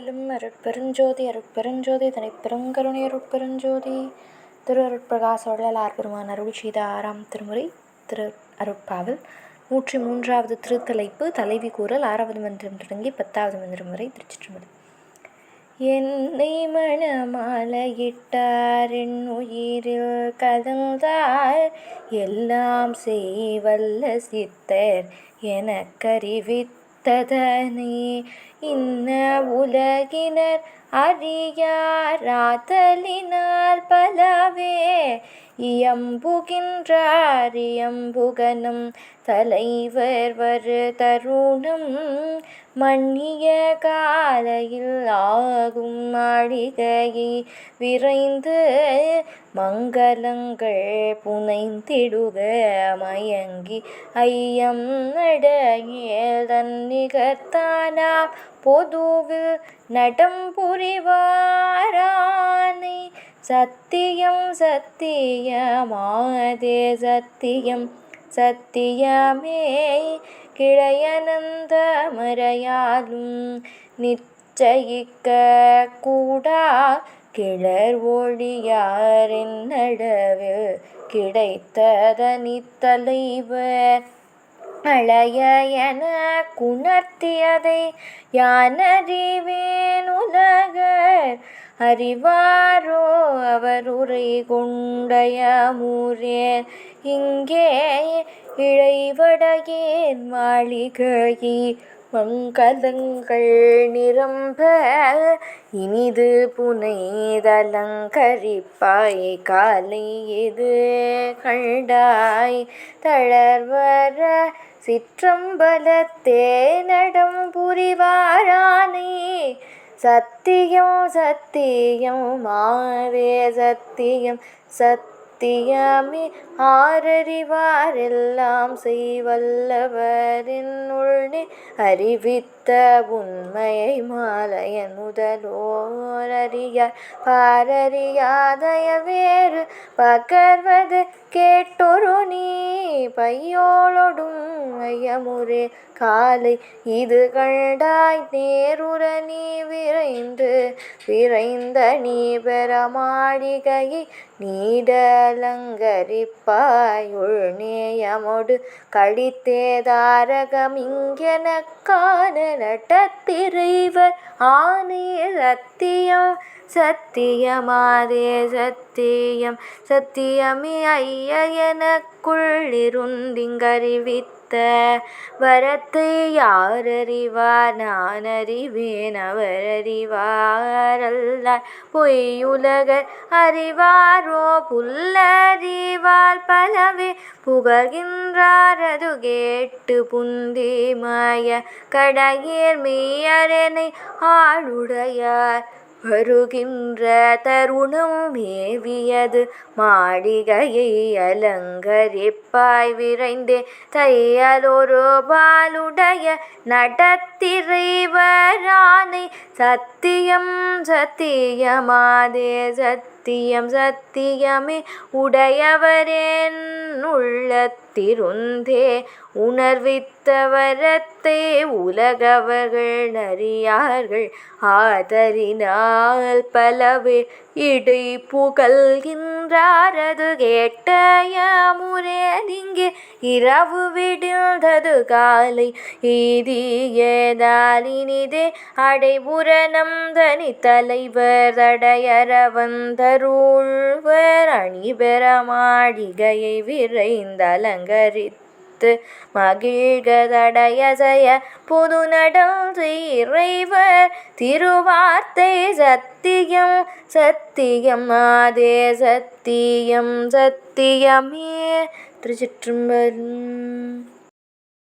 அருளும் அருட்பெருஞ்சோதி அருட்பெருஞ்சோதி தனிப்பெருங்கருணை அருட்பெருஞ்சோதி. திரு அருட்பிரகாச வள்ளலார் பெருமான் அருள் செய்த ஆறாம் திருமுறை திரு அருட்பாவல். நூற்றி மூன்றாவது திருத்தலைப்பு தலைவி கூறல் ஆறாவது மந்திரம் தொடங்கி பத்தாவது மந்திரம் வரை திருச்சிற்றம்பலம். என்னை மணமாலையிட்டார் என் உயிரில் கதந்தார் எல்லாம் செய்வல்ல சித்தர் எனக்கறிவித்ததனே இன்ன உலகினர் அறியாராதலினால் பலவே இயம்புகின்றார் இயம்புகனும் தலைவர் வரு தருணம் மன்னிய காலையில் ஆகும் மாளிகையை விரைந்து மங்களங்கள் புனைந்திடுக மயங்கி ஐயம் நடையேல் தன்னிகர்த்தானா? பொதுவில் நடம் புரிவாரானை சத்தியம் சத்தியமாதே சத்தியம். சத்தியமே கிளையனந்த மறையாலும் நிச்சயிக்க கூடா கிளர் ஒழியாரின் நடவு கிடைத்ததனி அழைய என குணர்த்தியதை யானறிவேன் உலக அறிவாரோ அவர் உரை கொண்டயமுரேன் இங்கே இழைவடையேன் மாளிகையை மங்களங்கள் நிரம்ப. இனிது புனைதலங்கரிப்பாய் காலை எது கண்டாய்? தளர்வர சிற்றம்பலத்தே நடம் புரிவாரானே. சத்தியம் சத்தியம் மாவே சத்தியம். சத்தியமே ஆரறிவாரெல்லாம் செய்வல்லவரின் உள்ளே அறிவித்த உண்மையை மாலையன் முதலோர் அறியார். பாரறியாதய வேறு பகர்வது கேட்டொரு நீ பையோளொடும் ஐயமுரே காலை இது கண்டாய் நேருர நீ விரைந்து விரைந்த நீ பெற மாளிகையை நீடலங்கரிப்பாய் உள்நேயமொடு கழித்தேதாரகம் இங்கெனக்கான நட்டத்திரைவர் ஆனே ரத்தியம் சத்தியமாதே சத்தியம். சத்தியமே ஐய எனக்குள்ளிருந்திங்கறிவித்த வரத்தை யாரறிவார் நான் அறிவேன் அவர் அறிவாரல்ல பொய்யுலகர் அறிவாரோ புல்லறிவால் பலவே. புகழ்கின்றார் அது கேட்டு புந்திமய கடையேர் மெய்யரனை ஆளுடையார். வருகின்ற தருணம் மேவியது மாளிகையை அலங்கரிப்பாய் விரைந்தே தையலொரு பாலுடைய நடத்திறைவரானை சத்தியம் சத்தியமாதே சத்தியம் சத்தியமே உடையவரேன். உள்ளத்திருந்தே உணர்வித்தவரத்தை உலகவர்கள் அறியார்கள். ஆதரினால் பலவே இடை புகழ்கின்றாரது கேட்டயமு இரவு விடுந்தது காலை. ஈதியதாலினிதே அடைபுரணம் தனி தலைவர் தடையற வந்தருள்வர் அணிபெற மாளிகையை விரைந்தலங்கரித்து மகிழ்கதடைய ஜய புது நடம் இறைவர் திருவார்த்தை சத்தியம் சத்தியம் அதே சத்தியம் சத்தியமே. തൃച്ചിറ്റമ്പലം